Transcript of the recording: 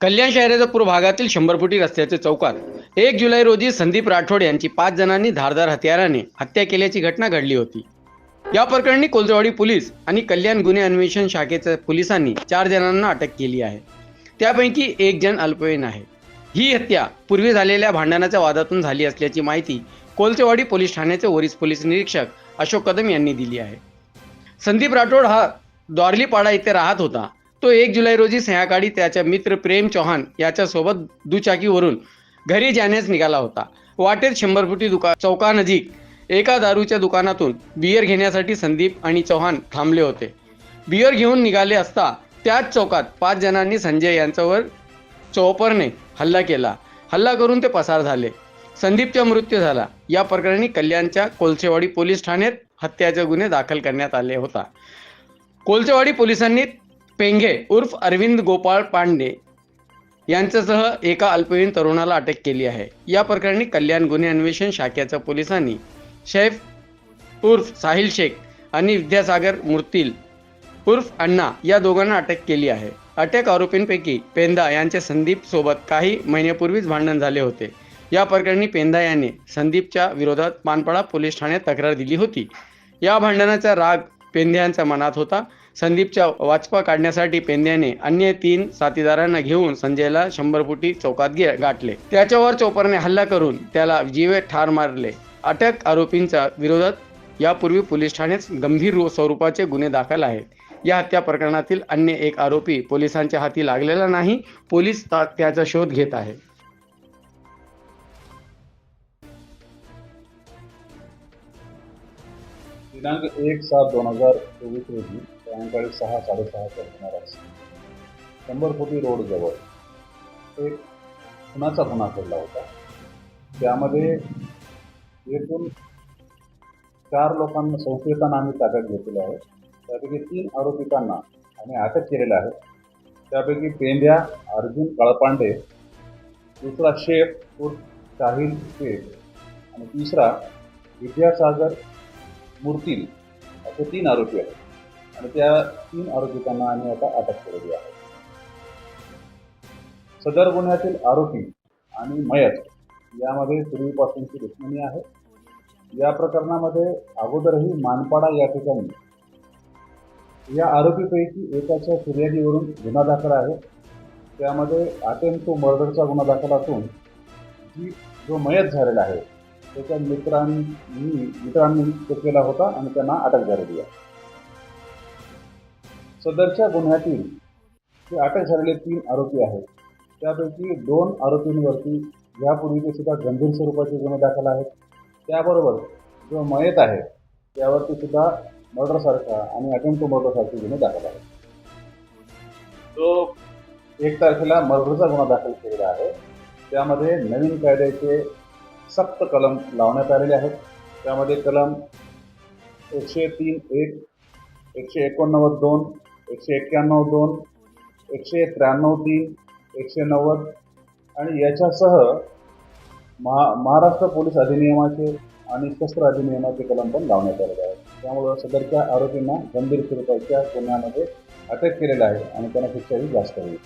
कल्याण शहराच्या पूर्व भागातील शंभर फुटी रस्त्याचे चौकात एक जुलै रोजी संदीप राठोड यांची पाच जणांनी धारदार हत्याराने हत्या केल्याची घटना घडली होती. या प्रकरणी कोलजवाडी पोलीस आणि कल्याण गुन्हे अन्वेषण शाखेच्या पोलिसांनी चार जणांना अटक केली आहे. त्यापैकी एक जण अल्पवयीन आहे. ही हत्या पूर्वी झालेल्या भांडणाच्या वादातून झाली असल्याची माहिती कोलचेवाडी पोलीस ठाण्याचे वरिष्ठ पोलीस निरीक्षक अशोक कदम यांनी दिली आहे. संदीप राठोड हा द्वारलीपाडा येथे राहत होता. तो एक जुलै रोजी संध्याकाळी त्याच्या मित्र प्रेम चौहान याच्यासोबत दुचाकीवरून घरी जाण्यास निघाला होता. वाटेत शंभर फुटी दुका चौकानजीक एका दारूच्या दुकानातून बियर घेण्यासाठी संदीप आणि चौहान थांबले होते. बियर घेऊन निघाले असता त्याच चौकात पाच जणांनी संजय यांच्यावर चोपरने हल्ला केला. हल्ला करून ते पसार झाले. संदीपचा मृत्यू झाला. या प्रकरणी कल्याणच्या कोलसेवाडी पोलीस ठाण्यात हत्याचे गुन्हे दाखल करण्यात आले होता. कोलसेवाडी पोलिसांनी पेंघे उर्फ अरविंद गोपाळ पांडे यांच्यासह एका अल्पवयीन तरुणाला अटक केली आहे. या प्रकरणी कल्याण गुन्हे अन्वेषण शाखेच्या पोलिसांनी शैफ उर्फ साहिल शेख आणि विद्यासागर मूर्तील उर्फ अण्णा या दोघांना अटक केली आहे. अटक आरोपींपैकी पेंदा यांचे संदीप सोबत काही महिन्यापूर्वीच भांडण झाले होते. या प्रकरणी पेंदा याने संदीपच्या विरोधात पानपाडा पोलीस ठाण्यात तक्रार दिली होती. या भांडणाचा राग पेंद्यांच्या मनात होता. संदीपच्या वाचपा काढण्यासाठी पेंद्याने अन्य तीन साथीदारांना घेऊन संजयला शंभर फुटी चौकात गे गाठले. त्याच्यावर चोपरने हल्ला करून त्याला जीवे ठार मारले. अटक आरोपींच्या विरोधात यापूर्वी पोलीस ठाण्यात गंभीर स्वरूपाचे गुन्हे दाखल आहेत. या हत्या प्रकरणातील अन्य एक आरोपी पोलिसांच्या हाती लागलेला नाही पोलीस त्याचा शोध घेत आहे. दिनांक एक सात दोन हजार चोवीस रोजी सायंकाळी सहा साडेसहाच्या सुमारास शंभर फुटी रोडजवळ एक खुनाचा गुन्हा घडला होता. त्यामध्ये एकूण चार लोकांना संशयितांना आम्ही ताब्यात घेतलेले आहे. त्यापैकी तीन आरोपितांना आम्ही अटक केलेलं आहे. त्यापैकी पेंड्या अर्जुन काळपांडे दुसरा शेफ उर्फ साहिल शेख आणि तिसरा विद्यासागर मूर्तील असे तीन आरोपी आहेत. आणि त्या तीन आरोपितांना आम्ही आता अटक केलेली आहे. सदर गुन्ह्यातील आरोपी आणि मयत यामध्ये पूर्वीपासूनची दुश्मनी आहे. या प्रकरणामध्ये अगोदरही मानपाडा या ठिकाणी. या आरोपीपैकी एकाच्या फिर्यादीवरून गुन्हा दाखल आहे. त्यामध्ये अटेम्प्ट टू मर्डरचा गुन्हा दाखल असून जी जो मयत झालेला आहे त्याच्या मित्रांनी मित्रांनी तो केला होता आणि त्यांना अटक झालेली आहे. सदरच्या गुन्ह्यातील जे अटक झालेले तीन आरोपी आहेत त्यापैकी दोन आरोपींवरती यापूर्वीचे सुद्धा गंभीर स्वरूपाचे गुन्हे दाखल आहेत. त्याबरोबर जो मयत आहे त्यावरती सुद्धा मर्डरसारखा आणि अटेम्प्ट टू मर्डरसारखे गुन्हे दाखल आहेत. तो एक तारखेला मर्डरचा गुन्हा दाखल केलेला आहे. त्यामध्ये नवीन कायद्याचे सक्त कलम लावण्यात आलेले आहेत. त्यामध्ये कलम एकशे तीन एक एकशे एकोणनव्वद दोन एकशे एक्क्याण्णव दोन एकशे त्र्याण्णव तीन एकशे नव्वद आणि याच्यासह महा महाराष्ट्र पोलीस अधिनियमाचे आणि शस्त्र अधिनियमाचे कलम पण लावण्यात आलेले आहेत. त्यामुळं सदरच्या आरोपींना गंभीर स्वरूपाच्या गुन्ह्यामध्ये अटक केलेलं आहे आणि त्यांना शिक्षाही जास्त होईल.